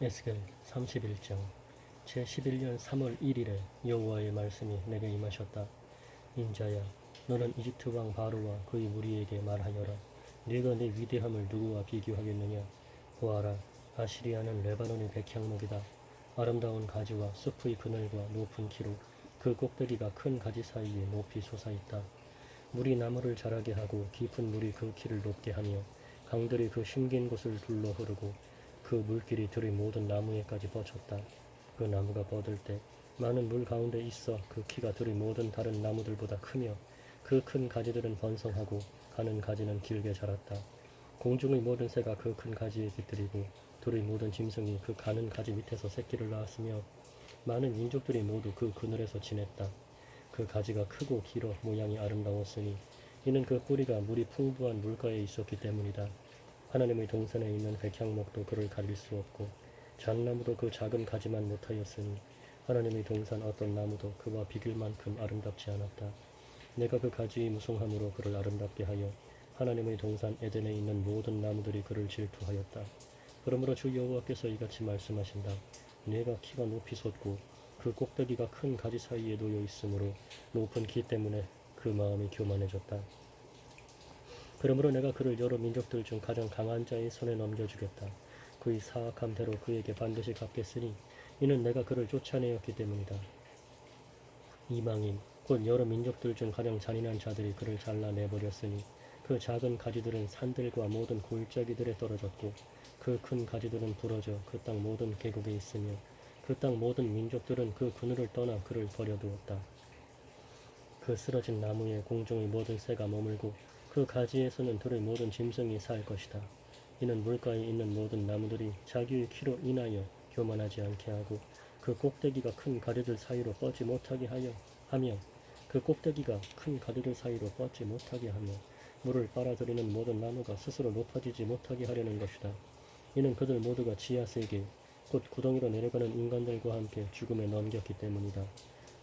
에스겔 31장 제11년 3월 1일에 여호와의 말씀이 내게 임하셨다. 인자야, 너는 이집트 왕 바로와 그의 무리에게 말하여라. 네가 내 위대함을 누구와 비교하겠느냐? 보아라, 아시리아는 레바논의 백향목이다. 아름다운 가지와 숲의 그늘과 높은 키로 그 꼭대기가 큰 가지 사이에 높이 솟아있다. 물이 나무를 자라게 하고 깊은 물이 그 키를 높게 하며 강들이 그 심긴 곳을 둘러 흐르고 그 물길이 들의 모든 나무에까지 뻗쳤다. 그 나무가 뻗을 때 많은 물 가운데 있어 그 키가 들의 모든 다른 나무들보다 크며 그 큰 가지들은 번성하고 가는 가지는 길게 자랐다. 공중의 모든 새가 그 큰 가지에 깃들이고 들의 모든 짐승이 그 가는 가지 밑에서 새끼를 낳았으며 많은 민족들이 모두 그 그늘에서 지냈다. 그 가지가 크고 길어 모양이 아름다웠으니 이는 그 뿌리가 물이 풍부한 물가에 있었기 때문이다. 하나님의 동산에 있는 백향목도 그를 가릴 수 없고 잣나무도 그 작은 가지만 못하였으니 하나님의 동산 어떤 나무도 그와 비길 만큼 아름답지 않았다. 내가 그 가지의 무성함으로 그를 아름답게 하여 하나님의 동산 에덴에 있는 모든 나무들이 그를 질투하였다. 그러므로 주 여호와께서 이같이 말씀하신다. 내가 키가 높이 솟고 그 꼭대기가 큰 가지 사이에 놓여 있으므로 높은 키 때문에 그 마음이 교만해졌다. 그러므로 내가 그를 여러 민족들 중 가장 강한 자의 손에 넘겨주겠다. 그의 사악함 대로 그에게 반드시 갚겠으니 이는 내가 그를 쫓아내었기 때문이다. 이방인 곧 여러 민족들 중 가장 잔인한 자들이 그를 잘라내버렸으니 그 작은 가지들은 산들과 모든 골짜기들에 떨어졌고 그 큰 가지들은 부러져 그 땅 모든 계곡에 있으며 그 땅 모든 민족들은 그 그늘을 떠나 그를 버려두었다. 그 쓰러진 나무에 공중의 모든 새가 머물고 그 가지에서는 들의 모든 짐승이 살 것이다. 이는 물가에 있는 모든 나무들이 자기의 키로 인하여 교만하지 않게 하고 그 꼭대기가 큰 가지들 사이로 뻗지 못하게 하여 하며 그 꼭대기가 큰 가지들 사이로 뻗지 못하게 하며 물을 빨아들이는 모든 나무가 스스로 높아지지 못하게 하려는 것이다. 이는 그들 모두가 지하 세계 곧 구덩이로 내려가는 인간들과 함께 죽음에 넘겼기 때문이다.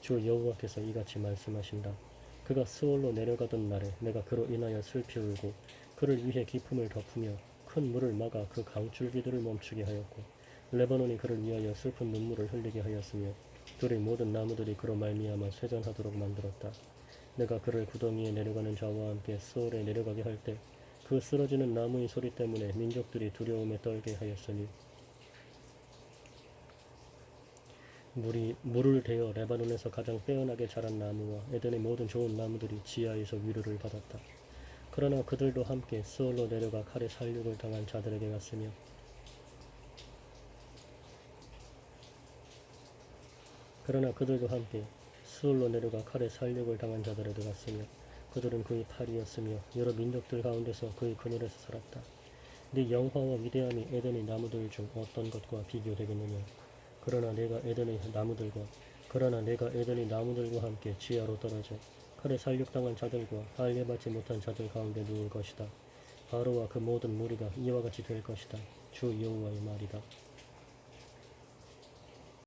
주 여호와께서 이같이 말씀하신다. 그가 스올로 내려가던 날에 내가 그로 인하여 슬피 울고 그를 위해 기품을 덮으며 큰 물을 막아 그 강줄기들을 멈추게 하였고 레바논이 그를 위하여 슬픈 눈물을 흘리게 하였으며 둘의 모든 나무들이 그로 말미암아 쇠잔하도록 만들었다. 내가 그를 구덩이에 내려가는 자와 함께 스올에 내려가게 할 때 그 쓰러지는 나무의 소리 때문에 민족들이 두려움에 떨게 하였으니 물이 물을 대어 레바논에서 가장 빼어나게 자란 나무와 에덴의 모든 좋은 나무들이 지하에서 위로를 받았다. 그러나 그들도 함께 스올로 내려가 칼에 살육을 당한 자들에게 갔으며 그러나 그들도 함께 스올로 내려가 칼에 살육을 당한 자들에게 갔으며 그들은 그의 팔이었으며 여러 민족들 가운데서 그의 그늘에서 살았다. 네 영화와 위대함이 에덴의 나무들 중 어떤 것과 비교되겠느냐? 그러나 내가 에덴의 나무들과 그러나 내가 에덴의 나무들과 함께 지하로 떨어져 칼에 살육당한 자들과 할례받지 못한 자들 가운데 누울 것이다. 바로와 그 모든 무리가 이와 같이 될 것이다. 주 여호와의 말이다.